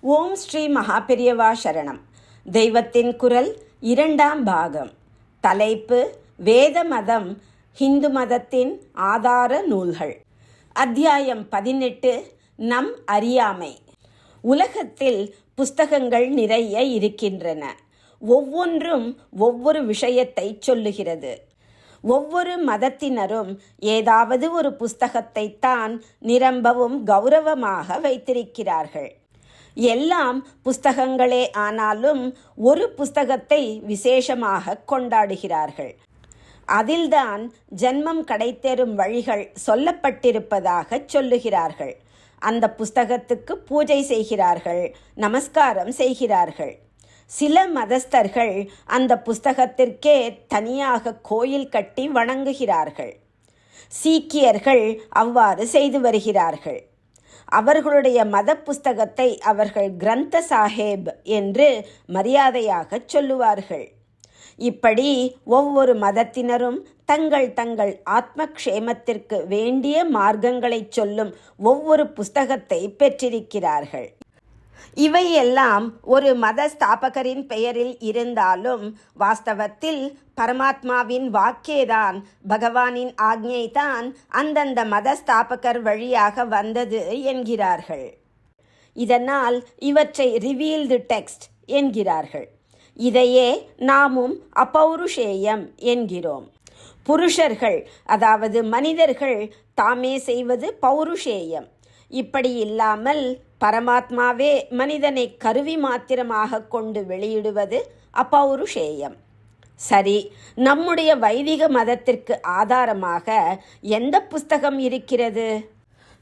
ஓம் ஸ்ரீ மகாபெரியவா சரணம். தெய்வத்தின் குரல் இரண்டாம் பாகம். தலைப்பு வேத மதம் ஹிந்து மதத்தின் ஆதார நூல்கள். அத்தியாயம் பதினெட்டு நம் அறியாமை. உலகத்தில் புஸ்தகங்கள் நிறைய இருக்கின்றன. ஒவ்வொன்றும் ஒவ்வொரு விஷயத்தை சொல்லுகிறது. ஒவ்வொரு மதத்தினரும் ஏதாவது ஒரு புஸ்தகத்தை தான் நிரம்பவும் கௌரவமாக வைத்திருக்கிறார்கள். எல்லாம் புஸ்தகங்களே ஆனாலும் ஒரு புஸ்தகத்தை விசேஷமாக கொண்டாடுகிறார்கள். அதில்தான் ஜன்மம் கடைத்தேறும் வழிகள் சொல்லப்பட்டிருப்பதாக சொல்லுகிறார்கள். அந்த புஸ்தகத்துக்கு பூஜை செய்கிறார்கள் நமஸ்காரம் செய்கிறார்கள். சில மதஸ்தர்கள் அந்த புஸ்தகத்திற்கே தனியாக கோயில் கட்டி வணங்குகிறார்கள். சீக்கியர்கள் அவ்வாறு செய்து வருகிறார்கள். அவர்களுடைய மத புஸ்தகத்தை அவர்கள் கிரந்த சாஹேப் என்று மரியாதையாக சொல்லுவார்கள். இப்படி ஒவ்வொரு மதத்தினரும் தங்கள் தங்கள் ஆத்மக்ஷேமத்திற்கு வேண்டிய மார்க்கங்களை சொல்லும் ஒவ்வொரு புஸ்தகத்தை பெற்றிருக்கிறார்கள். இவையெல்லாம் ஒரு மத ஸ்தாபகரின் பெயரில் இருந்தாலும் வாஸ்தவத்தில் பரமாத்மாவின் வாக்கேதான் பகவானின் ஆக்ஞைதான் அந்தந்த மத ஸ்தாபகர் வழியாக வந்தது என்கிறார்கள். இதனால் இவற்றை ரிவீல்டு டெக்ஸ்ட் என்கிறார்கள். இதையே நாமும் அப்பௌருஷேயம் என்கிறோம். புருஷர்கள் அதாவது மனிதர்கள் தாமே செய்வது பௌருஷேயம். இப்படி இல்லாமல் பரமாத்மாவே மனிதனை கருவி மாத்திரமாக கொண்டு வெளியிடுவது அப்பௌருஷேயம் சரி நம்முடைய வைதிக மதத்திற்கு ஆதாரமாக எந்த புஸ்தகம் இருக்கிறது?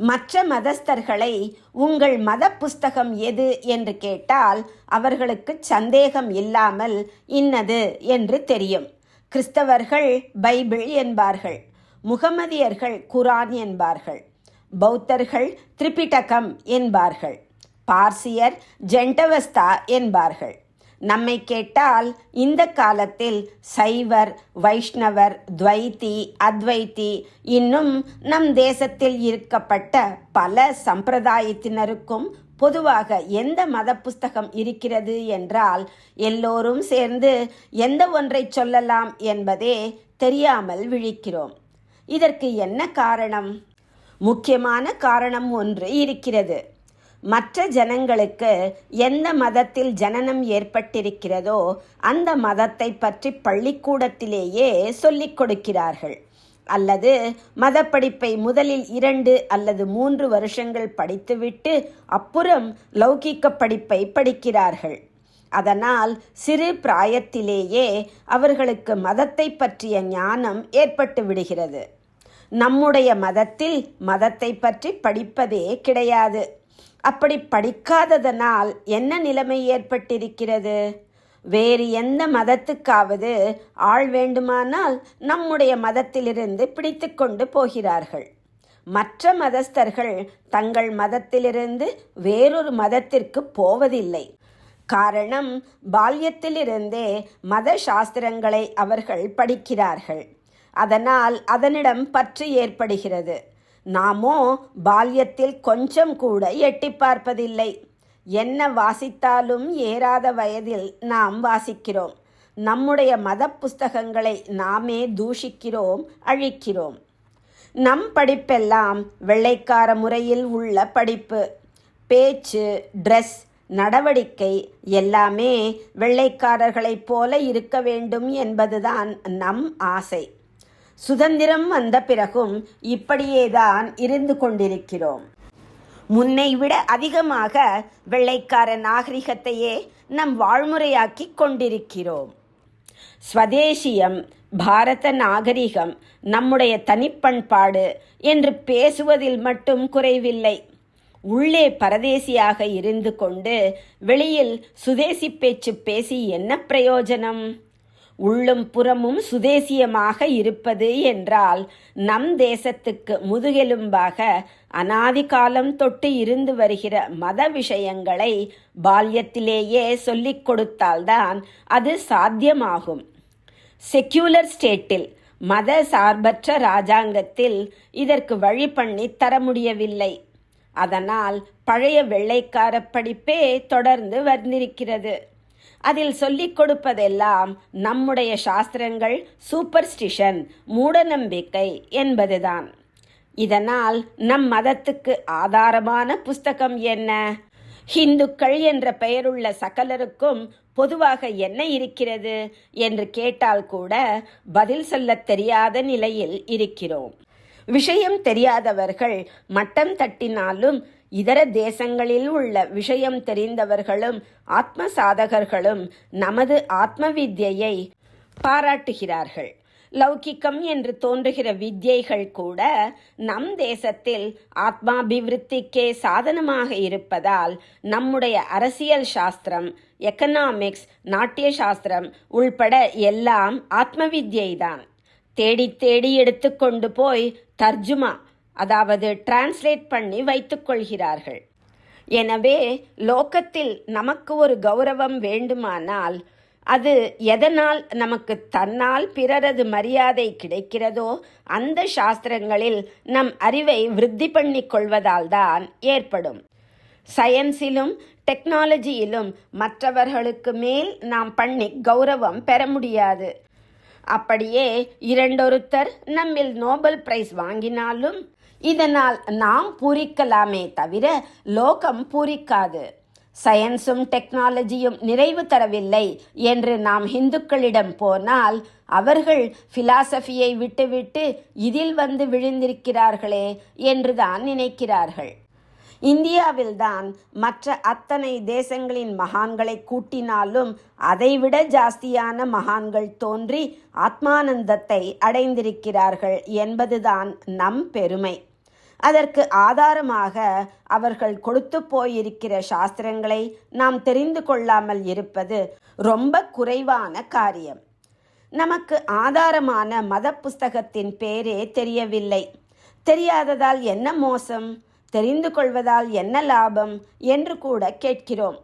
மற்ற மதஸ்தர்களை உங்கள் மத புஸ்தகம் எது என்று கேட்டால் அவர்களுக்கு சந்தேகம் இல்லாமல் இன்னது என்று தெரியும். கிறிஸ்தவர்கள் பைபிள் என்பார்கள் முகமதியர்கள் குரான் என்பார்கள். பௌத்தர்கள் திரிபிடகம் என்பார்கள். பார்சியர் ஜெண்டவஸ்தா என்பார்கள். நம்மை கேட்டால் இந்த காலத்தில் சைவர் வைஷ்ணவர் துவைத்தி அத்வைத்தி இன்னும் நம் தேசத்தில் இருக்கப்பட்ட பல சம்பிரதாயத்தினருக்கும் பொதுவாக எந்த மத புஸ்தகம் இருக்கிறது என்றால் எல்லோரும் சேர்ந்து எந்த ஒன்றை சொல்லலாம் என்பதே தெரியாமல் விழிக்கிறோம். இதற்கு என்ன காரணம்? முக்கியமான காரணம் ஒன்று இருக்கிறது. மற்ற ஜனங்களுக்கு எந்த மதத்தில் ஜனனம் ஏற்பட்டிருக்கிறதோ அந்த மதத்தை பற்றி பள்ளிக்கூடத்திலேயே சொல்லிக் கொடுக்கிறார்கள். அல்லது மத படிப்பை முதலில் இரண்டு அல்லது மூன்று வருஷங்கள் படித்துவிட்டு அப்புறம் லௌகீக படிப்பை படிக்கிறார்கள். அதனால் சிறு பிராயத்திலேயே அவர்களுக்கு மதத்தை பற்றிய ஞானம் ஏற்பட்டு விடுகிறது. நம்முடைய மதத்தில் மதத்தை பற்றி படிப்பதே கிடையாது. அப்படி படிக்காததனால் என்ன நிலைமை ஏற்பட்டிருக்கிறது? வேறு எந்த மதத்துக்காவது ஆள் வேண்டுமானால் நம்முடைய மதத்திலிருந்து பிடித்து கொண்டு போகிறார்கள். மற்ற மதஸ்தர்கள் தங்கள் மதத்திலிருந்து வேறொரு மதத்திற்கு போவதில்லை. காரணம் பால்யத்திலிருந்தே மத சாஸ்திரங்களை அவர்கள் படிக்கிறார்கள். அதனால் அதனிடம் பற்று ஏற்படுகிறது. நாமோ பால்யத்தில் கொஞ்சம் கூட எட்டி பார்ப்பதில்லை. என்ன வாசித்தாலும் ஏறாத வயதில் நாம் வாசிக்கிறோம். நம்முடைய மத புஸ்தகங்களை நாமே தூஷிக்கிறோம் அழிக்கிறோம். நம் படிப்பெல்லாம் வெள்ளைக்கார முறையில் உள்ள படிப்பு. பேச்சு ட்ரெஸ் நடவடிக்கை எல்லாமே வெள்ளைக்காரர்களைப் போல இருக்க வேண்டும் என்பதுதான் நம் ஆசை. சுதந்திரம் வந்த பிறகும் இப்படியேதான் இருந்து கொண்டிருக்கிறோம். முன்னை விட அதிகமாக வெள்ளைக்கார நாகரிகத்தையே நம் வாழ்முறையாக்கி கொண்டிருக்கிறோம். ஸ்வதேசியம் பாரத நாகரிகம் நம்முடைய தனிப்பண்பாடு என்று பேசுவதில் மட்டும் குறைவில்லை. உள்ளே பரதேசியாக இருந்து கொண்டு வெளியில் சுதேசி பேச்சு பேசி என்ன பிரயோஜனம்? உள்ளும் புறமும் சுதேசியமாக இருப்பது என்றால் நம் தேசத்துக்கு முதுகெலும்பாக அனாதி காலம் தொட்டு இருந்து வருகிற மத விஷயங்களை பால்யத்திலேயே சொல்லிக் கொடுத்தால்தான் அது சாத்தியமாகும். செக்யூலர் ஸ்டேட்டில் மத சார்பற்ற ராஜாங்கத்தில் இதற்கு வழி பண்ணி தர முடியவில்லை. அதனால் பழைய வெள்ளைக்கார படிப்பே தொடர்ந்து வந்திருக்கிறது. அதில் சொல்லிக் கொடுப்பதெல்லாம் நம்முடைய சாஸ்திரங்கள் சூப்பர்ஸ்டிஷன் மூடநம்பிக்கை என்பதுதான். இதனால் நம் மதத்துக்கு ஆதாரமான புஸ்தகம் என்ன? ஹிந்துக்கள் என்ற பெயருள்ள சகலருக்கும் பொதுவாக என்ன இருக்கிறது என்று கேட்டால் கூட பதில் சொல்லத் தெரியாத நிலையில் இருக்கிறோம். விஷயம் தெரியாதவர்கள் மட்டம் தட்டினாலும் இதர தேசங்களில் உள்ள விஷயம் தெரிந்தவர்களும் ஆத்ம சாதகர்களும் நமது ஆத்ம வித்யை பாராட்டுகிறார்கள். லௌகிக்கம் என்று தோன்றுகிற வித்யைகள் கூட நம் தேசத்தில் ஆத்மாபிவிருத்திக்கே சாதனமாக இருப்பதால் நம்முடைய அரசியல் சாஸ்திரம் எக்கனாமிக்ஸ் நாட்டிய சாஸ்திரம் உள்பட எல்லாம் ஆத்ம வித்யைதான் தேடி தேடி எடுத்துக்கொண்டு போய் தர்ஜுமா அதாவது டிரான்ஸ்லேட் பண்ணி வைத்துக்கொள்கிறார்கள் எனவே லோகத்தில் நமக்கு ஒரு கௌரவம் வேண்டுமானால் அது எதனால் நமக்கு தன்னால் பிறரது மரியாதை கிடைக்கிறதோ அந்த சாஸ்திரங்களில் நம் அறிவை விருத்தி பண்ணி கொள்வதால் தான் ஏற்படும். சயின்ஸிலும் டெக்னாலஜியிலும் மற்றவர்களுக்கு மேல் நாம் பண்ணி கௌரவம் பெற முடியாது. அப்படியே இரண்டொருத்தர் நம்மில் நோபல் பிரைஸ் வாங்கினாலும் இதனால் நாம் பூரிக்கலாமே தவிர லோகம் பூரிக்காது. சயின்ஸும் டெக்னாலஜியும் நிறைவு தரவில்லை என்று நாம் இந்துக்களிடம் போனால் அவர்கள் பிலாசபியை விட்டுவிட்டு இதில் வந்து விழுந்திருக்கிறார்களே என்றுதான் நினைக்கிறார்கள். இந்தியாவில்தான் மற்ற அத்தனை தேசங்களின் மகான்களை கூட்டினாலும் அதைவிட ஜாஸ்தியான மகான்கள் தோன்றி ஆத்மானந்தத்தை அடைந்திருக்கிறார்கள் என்பதுதான் நம் பெருமை. அதற்கு ஆதாரமாக அவர்கள் கொடுத்து போயிருக்கிற சாஸ்திரங்களை நாம் தெரிந்து கொள்ளாமல் இருப்பது ரொம்ப குறைவான காரியம். நமக்கு ஆதாரமான மத புஸ்தகத்தின் பேரே தெரியவில்லை. தெரியாததால் என்ன மோசம்? தெரிந்து கொள்வதால் என்ன லாபம்? என்று கூட கேட்கிறோம்.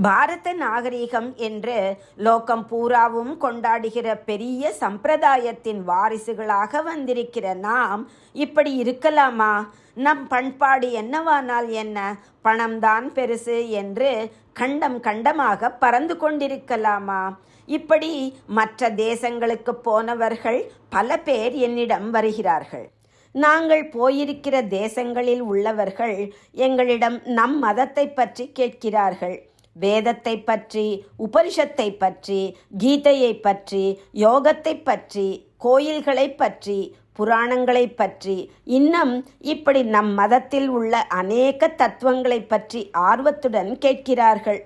பாரத நாகரிகம் என்று லோகம் பூராவும் கொண்டாடுகிற பெரிய சம்பிரதாயத்தின் வாரிசுகளாக வந்திருக்கிற நாம் இப்படி இருக்கலாமா? நம் பண்பாடு என்னவானால் என்ன? பணம்தான் பெருசு என்று கண்டம் கண்டமாக பறந்து கொண்டிருக்கலாமா? இப்படி மற்ற தேசங்களுக்கு போனவர்கள் பல பேர் என்னிடம் வருகிறார்கள். நாங்கள் போயிருக்கிற தேசங்களில் உள்ளவர்கள் எங்களிடம் நம் மதத்தை பற்றி கேட்கிறார்கள். வேதத்தை பற்றி உபனிஷத்தை பற்றி கீதையை பற்றி யோகத்தை பற்றி கோயில்களை பற்றி புராணங்களை பற்றி இன்னும் இப்படி நம் மதத்தில் உள்ள அநேக தத்துவங்களை பற்றி ஆர்வத்துடன் கேட்கிறார்கள்.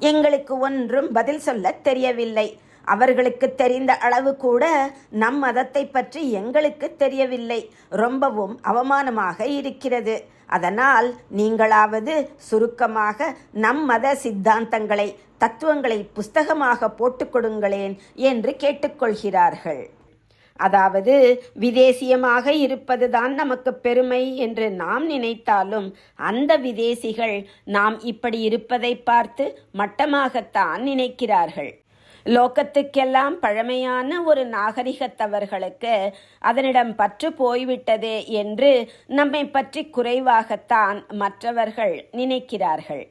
எங்களுக்கு ஒன்றும் பதில் சொல்ல தெரியவில்லை. அவர்களுக்கு தெரிந்த அளவு கூட நம் மதத்தை பற்றி எங்களுக்கு தெரியவில்லை. ரொம்பவும் அவமானமாக இருக்கிறது. அதனால் நீங்களாவது சுருக்கமாக நம் மத சித்தாந்தங்களை தத்துவங்களை புஸ்தகமாக போட்டுக் கொடுங்களேன் என்று கேட்டுக்கொள்கிறார்கள். அதாவது விதேசியமாக இருப்பதுதான் நமக்கு பெருமை என்று நாம் நினைத்தாலும் அந்த விதேசிகள் நாம் இப்படி இருப்பதை பார்த்து மட்டமாகத்தான் நினைக்கிறார்கள். லோக்கத்துக்கெல்லாம் பழமையான ஒரு நாகரிகத்தவர்களுக்கு அதனிடம் பற்று போய்விட்டதே என்று நம்மை பற்றி குறைவாகத்தான் மற்றவர்கள் நினைக்கிறார்கள்.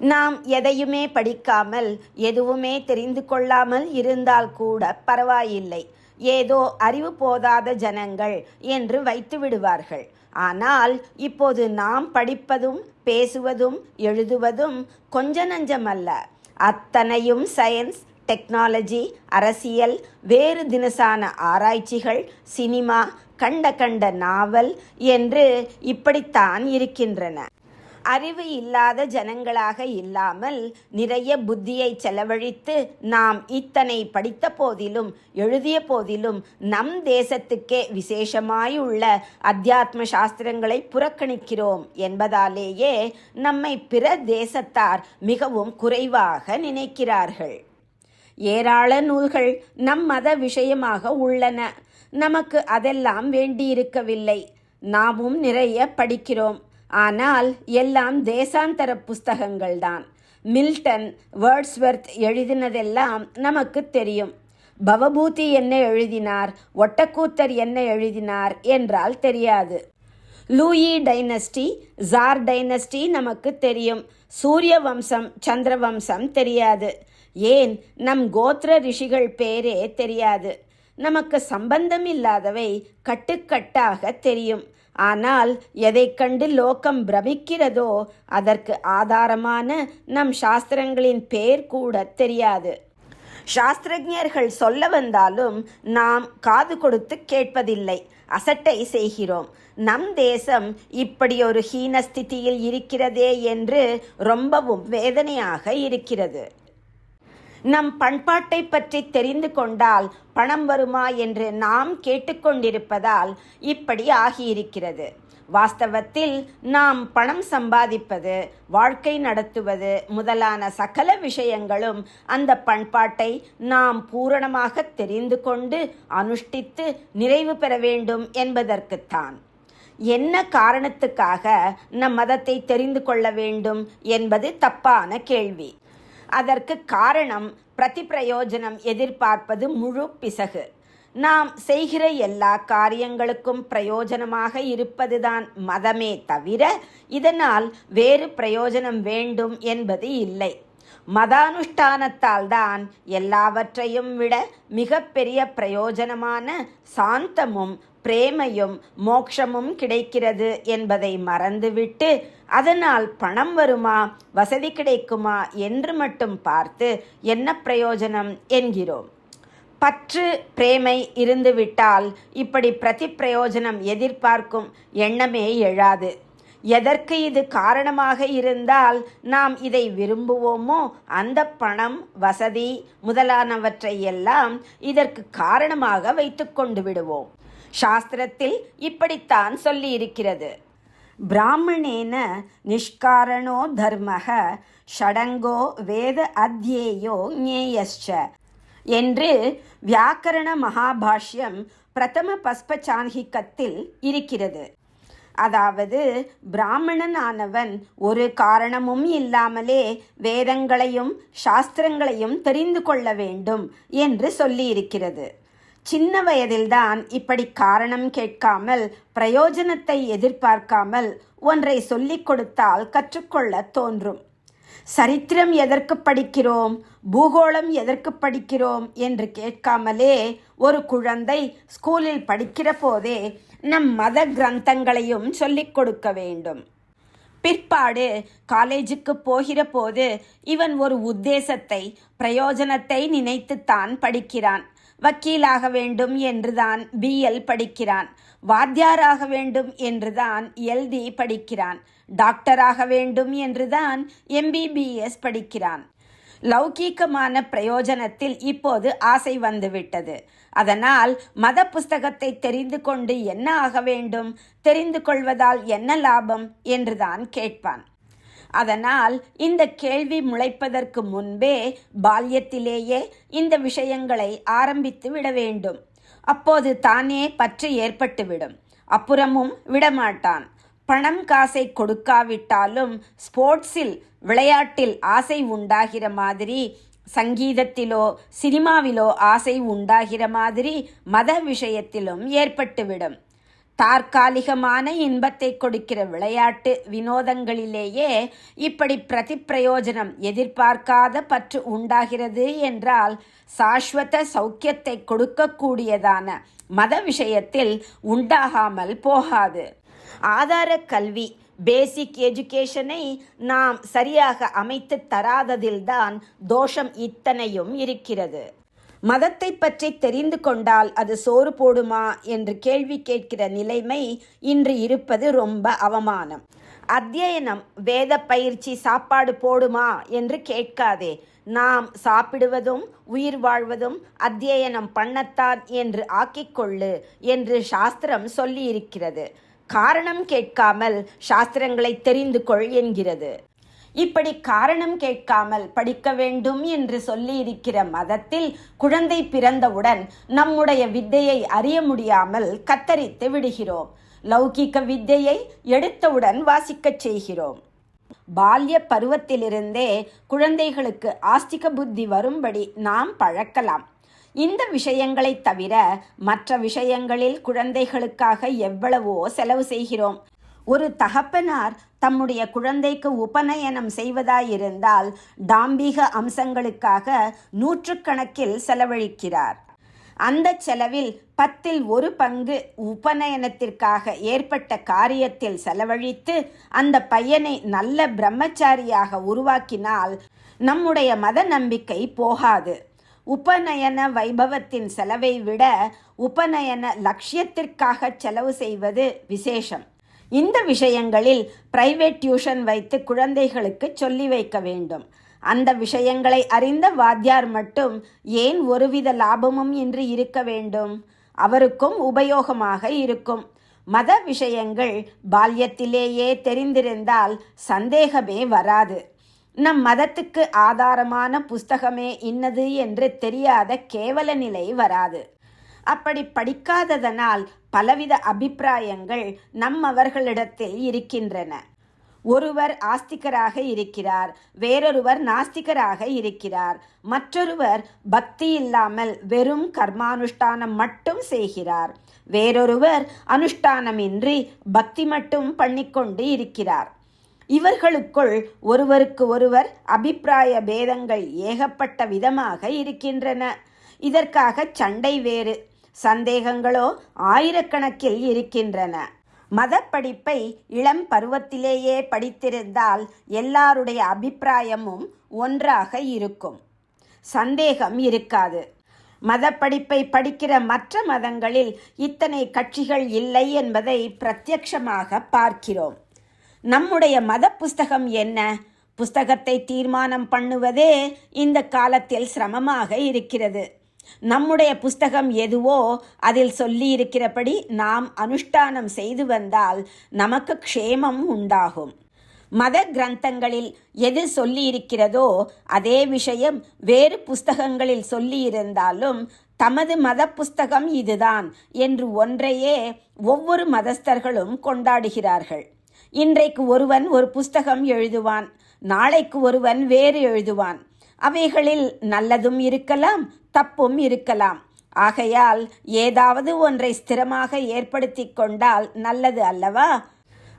நாம் எதையுமே படிக்காமல் எதுவுமே தெரிந்து கொள்ளாமல் இருந்தால் கூட பரவாயில்லை. ஏதோ அறிவு போதாத ஜனங்கள் என்று வைத்து விடுவார்கள். ஆனால் இப்போது நாம் படிப்பதும் பேசுவதும் எழுதுவதும் கொஞ்ச நஞ்சமல்ல. அத்தனையும் சயின்ஸ் டெக்னாலஜி அரசியல் வேறு தினசான ஆராய்ச்சிகள் சினிமா கண்ட கண்ட நாவல் என்று இப்படித்தான் இருக்கின்றன. அறிவு இல்லாத ஜனங்களாக இல்லாமல் நிறைய புத்தியை செலவழித்து நாம் இத்தனை படித்த போதிலும் எழுதிய போதிலும் நம் தேசத்துக்கே விசேஷமாயுள்ள அத்தியாத்ம சாஸ்திரங்களை புறக்கணிக்கிறோம் என்பதாலேயே நம்மை பிற தேசத்தார் மிகவும் குறைவாக நினைக்கிறார்கள். ஏராள நூல்கள் நம் மத விஷயமாக உள்ளன. நமக்கு அதெல்லாம் வேண்டியிருக்கவில்லை. நாமும் நிறைய படிக்கிறோம். ஆனால் எல்லாம் தேசாந்தர புஸ்தகங்கள்தான். மில்டன் வேர்ட்ஸ்வர்த் எழுதினதெல்லாம் நமக்கு தெரியும். பவபூதி என்ன எழுதினார்? ஒட்டக்கூத்தர் என்ன எழுதினார் என்றால் தெரியாது. லூயி டைனஸ்டி ஜார் டைனஸ்டி நமக்கு தெரியும். சூரிய வம்சம் சந்திர வம்சம் தெரியாது. ஏன்? நம் கோத்திர ரிஷிகள் பேரே தெரியாது. நமக்கு சம்பந்தம் இல்லாதவை கட்டுக்கட்டாக தெரியும். ஆனால் எதை கண்டு லோகம் பிரமிக்கிறதோ அதற்கு ஆதாரமான நம் சாஸ்திரங்களின் பேர் கூட தெரியாது. சாஸ்திரஜர்கள் சொல்ல வந்தாலும் நாம் காது கொடுத்து கேட்பதில்லை. அசட்டை செய்கிறோம். நம் தேசம் இப்படி ஒரு ஹீனஸ்திதியில் இருக்கிறதே என்று ரொம்பவும் வேதனையாக இருக்கிறது. நம் பண்பாட்டை பற்றி தெரிந்து கொண்டால் பணம் வருமா என்று நாம் கேட்டுக்கொண்டிருப்பதால் இப்படி ஆகியிருக்கிறது. வாஸ்தவத்தில் நாம் பணம் சம்பாதிப்பது வாழ்க்கை நடத்துவது முதலான சகல விஷயங்களும் அந்த பண்பாட்டை நாம் பூரணமாக தெரிந்து கொண்டு அனுஷ்டித்து நிறைவு பெற வேண்டும் என்பதற்குத்தான். என்ன காரணத்துக்காக நம் மதத்தை தெரிந்து கொள்ள வேண்டும் என்பது தப்பான கேள்வி. அதற்கு காரணம் பிரதி பிரயோஜனம் எதிர்பார்ப்பது முழு பிசகு. நாம் செய்கிற எல்லா காரியங்களுக்கும் பிரயோஜனமாக இருப்பதுதான் மதமே தவிர இதனால் வேறு பிரயோஜனம் வேண்டும் என்பது இல்லை. மதானுஷ்டானத்தால் தான் எல்லாவற்றையும் விட மிகப்பெரிய பிரயோஜனமான சாந்தமும் பிரேமையும் மோக்ஷமும் கிடைக்கிறது என்பதை மறந்துவிட்டு அதனால் பணம் வருமா வசதி கிடைக்குமா என்று மட்டும் பார்த்து என்ன பிரயோஜனம் என்கிறோம். பற்று பிரேமை இருந்துவிட்டால் இப்படி பிரதி பிரயோஜனம் எதிர்பார்க்கும் எண்ணமே எழாது. எதற்கு இது காரணமாக இருந்தால் நாம் இதை விரும்புவோமோ அந்த பணம் வசதி முதலானவற்றை எல்லாம் இதற்கு காரணமாக வைத்துக்கொண்டு விடுவோம். சாஸ்திரத்தில் இப்படித்தான் சொல்லியிருக்கிறது. பிராமணேன நிஷ்காரணோ தர்மக ஷடங்கோ வேத அத்தியேயோ ஞேயஸ்ச என்று வியாக்கரண மகாபாஷ்யம் பிரதம பஸ்பசான்ஹிகத்தில் இருக்கிறது. அதாவது பிராமணனானவன் ஒரு காரணமும் இல்லாமலே வேதங்களையும் சாஸ்திரங்களையும் தெரிந்து கொள்ள வேண்டும் என்று சொல்லியிருக்கிறது. சின்ன வயதில்தான் இப்படி காரணம் கேட்காமல் பிரயோஜனத்தை எதிர்பார்க்காமல் ஒன்றை சொல்லிக் கொடுத்தால் கற்றுக்கொள்ள தோன்றும். சரித்திரம் எதற்கு படிக்கிறோம்? பூகோளம் எதற்கு படிக்கிறோம்? என்று கேட்காமலே ஒரு குழந்தை ஸ்கூலில் படிக்கிற போதே நம் மத கிரந்தங்களையும் சொல்லிக் கொடுக்க வேண்டும். பிற்பாடு காலேஜுக்கு போகிற போது இவன் ஒரு உத்தேசத்தை பிரயோஜனத்தை நினைத்துத்தான் படிக்கிறான். வக்கீலாக வேண்டும் என்றுதான் பிஎல் படிக்கிறான். வாத்தியாராக வேண்டும் என்றுதான் எல்டி படிக்கிறான். டாக்டராக வேண்டும் என்றுதான் எம்பிபிஎஸ் படிக்கிறான். லௌகீகமான பிரயோஜனத்தில் இப்போது ஆசை வந்துவிட்டது. அதனால் மத புஸ்தகத்தை தெரிந்து கொண்டு என்ன ஆக வேண்டும்? தெரிந்து கொள்வதால் என்ன லாபம்? என்றுதான் கேட்பான். அதனால் இந்த கேள்வி முளைப்பதற்கு முன்பே பால்யத்திலேயே இந்த விஷயங்களை ஆரம்பித்து விட வேண்டும். அப்போது தானே பற்று ஏற்பட்டுவிடும். அப்புறமும் விடமாட்டான். பணம் காசை கொடுக்காவிட்டாலும் ஸ்போர்ட்ஸில் விளையாட்டில் ஆசை உண்டாகிற மாதிரி சங்கீதத்திலோ சினிமாவிலோ ஆசை உண்டாகிற மாதிரி மத விஷயத்திலும் ஏற்பட்டுவிடும். தற்காலிகமான இன்பத்தை கொடுக்கிற விளையாட்டு வினோதங்களிலேயே இப்படி பிரதி பிரயோஜனம் எதிர்பார்க்காத பற்று உண்டாகிறது என்றால் சாஸ்வத சௌக்கியத்தை கொடுக்கக்கூடியதான மத விஷயத்தில் உண்டாகாமல் போகாது. ஆதார கல்வி பேசிக் எஜுகேஷனை நாம் சரியாக அமைத்து தராததில்தான் தோஷம் இத்தனையும் இருக்கிறது. மதத்தை பற்றி தெரிந்து கொண்டால் அது சோறு போடுமா என்று கேள்வி கேட்கிற நிலைமை இன்று இருப்பது ரொம்ப அவமானம். அத்தியனம் வேத பயிற்சி சாப்பாடு போடுமா என்று கேட்காதே. நாம் சாப்பிடுவதும் உயிர் வாழ்வதும் அத்தியனம் பண்ணத்தான் என்று ஆக்கிக்கொள்ளு என்று சாஸ்திரம் சொல்லியிருக்கிறது. காரணம் கேட்காமல் சாஸ்திரங்களை தெரிந்து கொள் என்கிறது. இப்படி காரணம் கேட்காமல் படிக்க வேண்டும் என்று சொல்லி இருக்கிற மதத்தில் குழந்தை பிறந்தவுடன் நம்முடைய வித்தையை அறிய முடியாமல் கத்தரித்து விடுகிறோம். லௌகிக்க வித்தையை எடுத்தவுடன் வாசிக்கச் செய்கிறோம். பால்ய பருவத்திலிருந்தே குழந்தைகளுக்கு ஆஸ்திக புத்தி வரும்படி நாம் பழக்கலாம். இந்த விஷயங்களை தவிர மற்ற விஷயங்களில் குழந்தைகளுக்காக எவ்வளவோ செலவு செய்கிறோம். ஒரு தகப்பனார் தம்முடைய குழந்தைக்கு உபநயனம் செய்வதாயிருந்தால் டாம்பிக அம்சங்களுக்காக நூற்றுக்கணக்கில் செலவழிக்கிறார். அந்த செலவில் பத்தில் ஒரு பங்கு உபநயனத்திற்காக ஏற்பட்ட காரியத்தில் செலவழித்து அந்த பையனை நல்ல பிரம்மச்சாரியாக உருவாக்கினால் நம்முடைய மத நம்பிக்கை போகாது. உபநயன வைபவத்தின் செலவை விட உபநயன லட்சியத்திற்காக செலவு செய்வது விசேஷம். இந்த விஷயங்களில் பிரைவேட் டியூஷன் வைத்து குழந்தைகளுக்கு சொல்லி வைக்க வேண்டும். அந்த விஷயங்களை அறிந்த வாத்தியார் மட்டும் ஏன் ஒருவித லாபமும் இன்றி இருக்க வேண்டும்? அவருக்கும் உபயோகமாக இருக்கும். மத விஷயங்கள் பால்யத்திலேயே தெரிந்திருந்தால் சந்தேகமே வராது. நம் மதத்துக்கு ஆதாரமான புஸ்தகமே இன்னது என்று தெரியாத கேவல நிலை வராது. அப்படி படிக்காததனால் பலவித அபிப்பிராயங்கள் நம்மவர்களிடத்தில் இருக்கின்றன. ஒருவர் ஆஸ்திகராக இருக்கிறார் வேறொருவர் நாஸ்திகராக இருக்கிறார். மற்றொருவர் பக்தி இல்லாமல் வெறும் கர்மானுஷ்டானம் மட்டும் செய்கிறார். வேறொருவர் அனுஷ்டானமின்றி பக்தி மட்டும் பண்ணிக்கொண்டு இருக்கிறார். இவர்களுக்குள் ஒருவருக்கு ஒருவர் அபிப்பிராய பேதங்கள் ஏகப்பட்ட விதமாக இருக்கின்றன. இதற்காக சண்டை வேறு சந்தேகங்களோ ஆயிரக்கணக்கில் இருக்கின்றன. மதப்படிப்பை இளம் பருவத்திலேயே படித்திருந்தால் எல்லாருடைய அபிப்பிராயமும் ஒன்றாக இருக்கும். சந்தேகம் இருக்காது. மதப்படிப்பை படிக்கிற மற்ற மதங்களில் இத்தனை கட்சிகள் இல்லை என்பதை பிரத்யக்ஷமாக பார்க்கிறோம். நம்முடைய மத புஸ்தகம் என்ன? புஸ்தகத்தை தீர்மானம் பண்ணுவதே இந்த காலத்தில் சிரமமாக இருக்கிறது. நம்முடைய புஸ்தகம் எதுவோ அதில் சொல்லியிருக்கிறபடி நாம் அனுஷ்டானம் செய்து வந்தால் நமக்கு க்ஷேமம் உண்டாகும். மத கிரந்தங்களில் எது சொல்லியிருக்கிறதோ அதே விஷயம் வேறு புஸ்தகங்களில் சொல்லியிருந்தாலும் தமது மத புஸ்தகம் இதுதான் என்று ஒன்றையே ஒவ்வொரு மதஸ்தர்களும் கொண்டாடுகிறார்கள். இன்றைக்கு ஒருவன் ஒரு புஸ்தகம் எழுதுவான் நாளைக்கு ஒருவன் வேறு எழுதுவான். அவைகளில் நல்லதும் இருக்கலாம் தப்பும் இருக்கலாம். ஆகையால் ஏதாவது ஒன்றை ஸ்திரமாக ஏற்படுத்தி கொண்டால் நல்லது அல்லவா?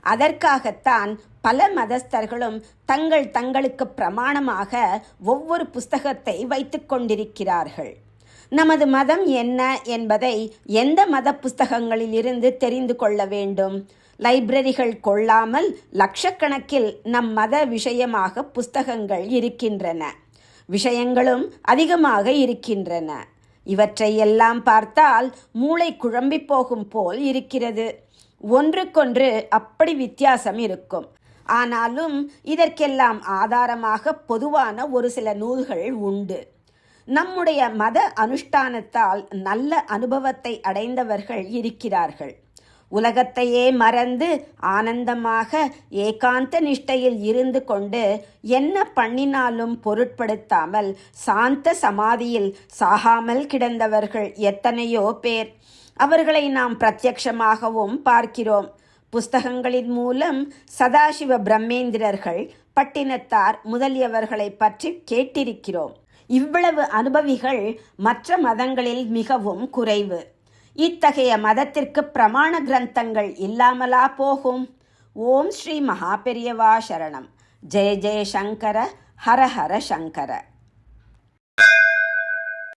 அதற்காகத்தான் பல மதஸ்தர்களும் தங்கள் தங்களுக்கு பிரமாணமாக ஒவ்வொரு புஸ்தகத்தை வைத்து கொண்டிருக்கிறார்கள். நமது மதம் என்ன என்பதை எந்த மத புஸ்தகங்களில் இருந்து தெரிந்து கொள்ள வேண்டும்? லைப்ரரிகள் கொள்ளாமல் லட்சக்கணக்கில் நம் மத விஷயமாக புஸ்தகங்கள் இருக்கின்றன. விஷயங்களும் அதிகமாக இருக்கின்றன. இவற்றை எல்லாம் பார்த்தால் மூளை குழம்பி போகும் போல் இருக்கிறது. ஒன்றுக்கொன்று அப்படி வித்தியாசம் இருக்கும். ஆனாலும் இதற்கெல்லாம் ஆதாரமாக பொதுவான ஒரு சில நூல்கள் உண்டு. நம்முடைய மத அனுஷ்டானத்தால் நல்ல அனுபவத்தை அடைந்தவர்கள் இருக்கிறார்கள். உலகத்தையே மறந்து ஆனந்தமாக ஏகாந்த நிஷ்டையில் இருந்து கொண்டு என்ன பண்ணினாலும் பொருட்படுத்தாமல் சாந்த சமாதியில் சாகாமல் கிடந்தவர்கள் எத்தனையோ பேர். அவர்களை நாம் பிரத்யக்ஷமாகவும் பார்க்கிறோம். புஸ்தகங்களின் மூலம் சதாசிவ பிரம்மேந்திரர்கள் பட்டினத்தார் முதலியவர்களை பற்றி கேட்டிருக்கிறோம். இவ்வளவு அனுபவிகள் மற்ற மதங்களில் மிகவும் குறைவு. இத்தகைய மதத்திற்கு பிரமாண கிரந்தங்கள் இல்லாமலா போகும்? ஓம் ஸ்ரீ மகாபெரியவா சரணம். ஜெய ஜெய சங்கர ஹர ஹர சங்கர.